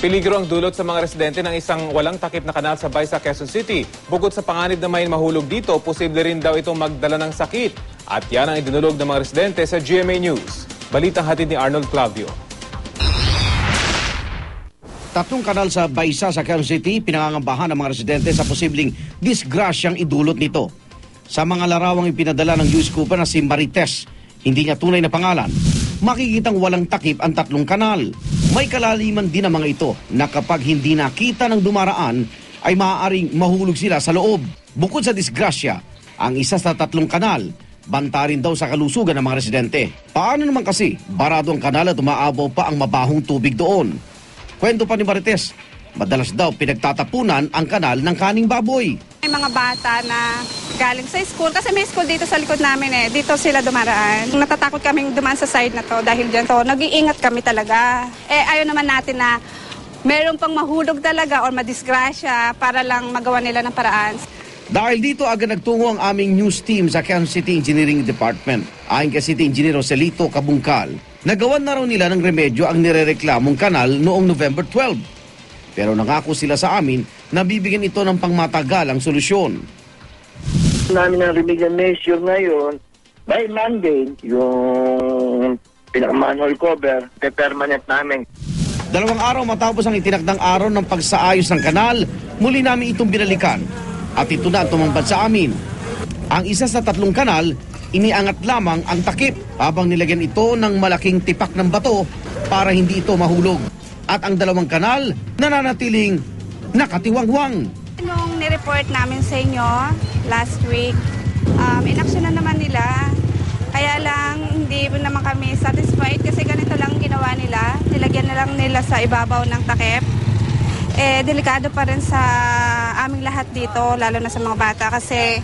Peligro ang dulot sa mga residente ng isang walang takip na kanal sa Baisa, Quezon City. Bukod sa panganib na may mahulog dito, posible rin daw itong magdala ng sakit. At yan ang idinulog ng mga residente sa GMA News. Balitang hatid ni Arnold Clavio. Tatlong kanal sa Baisa sa Quezon City pinangangambahan ng mga residente sa posibleng disgrasyang idulot nito. Sa mga larawang ipinadala ng News Cooper na si Marites, hindi niya tunay na pangalan, makikitang walang takip ang tatlong kanal. May kalaliman din ang mga ito na kapag hindi nakita ng dumaraan ay maaaring mahulog sila sa loob. Bukod sa disgrasya, ang isa sa tatlong kanal, banta rin daw sa kalusugan ng mga residente. Paano naman kasi barado ang kanal at umaabaw pa ang mabahong tubig doon? Kwento pa ni Marites, madalas daw pinagtatapunan ang kanal ng kaning baboy. May mga bata na galing sa school, kasi may school dito sa likod namin eh. Dito sila dumaraan. Natatakot kaming dumaan sa side na to dahil dyan to. Nag-iingat kami talaga. Eh ayaw naman natin na meron pang mahulog talaga or madisgrasya para lang magawa nila ng paraan. Dahil dito agad nagtungo ang aming news team sa Quezon City Engineering Department. Ayon kay City Engineer Joselito Kabungkal, nagawan na raw nila ng remedyo ang nirereklamong kanal noong November 12. Pero nangako sila sa amin na bibigyan ito ng pangmatagalang solusyon. namin ang remedial measure ngayon, by Monday, yung pinaka-manual cover, pe-permanent namin. Dalawang araw matapos ang itinakdang araw ng pagsaayos ng kanal, muli namin itong binalikan. At ito na tumambad sa amin. Ang isa sa tatlong kanal, iniangat lamang ang takip habang nilagyan ito ng malaking tipak ng bato para hindi ito mahulog. At ang dalawang kanal, nananatiling nakatiwangwang. Nung nireport namin sa inyo last week, um, inaction na naman nila. Kaya lang, hindi naman kami satisfied kasi ganito lang ginawa nila. Nilagyan na lang nila sa ibabaw ng takip. Eh, delikado pa rin sa aming lahat dito, lalo na sa mga bata kasi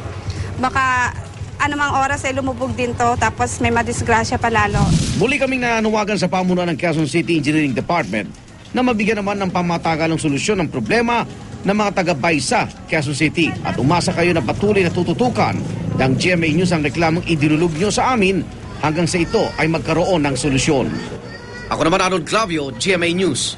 baka anumang oras ay lumubog din to tapos may madisgrasya pa lalo. Muli kaming nananawagan sa pamunuan ng Quezon City Engineering Department na mabigyan naman ng pamatagal ng solusyon ng problema ng mga taga-Baysa, Quezon City. At umasa kayo na patuloy na tututukan ng GMA News ang reklamong idinulog nyo sa amin hanggang sa ito ay magkaroon ng solusyon. Ako naman Arnold Clavio, GMA News.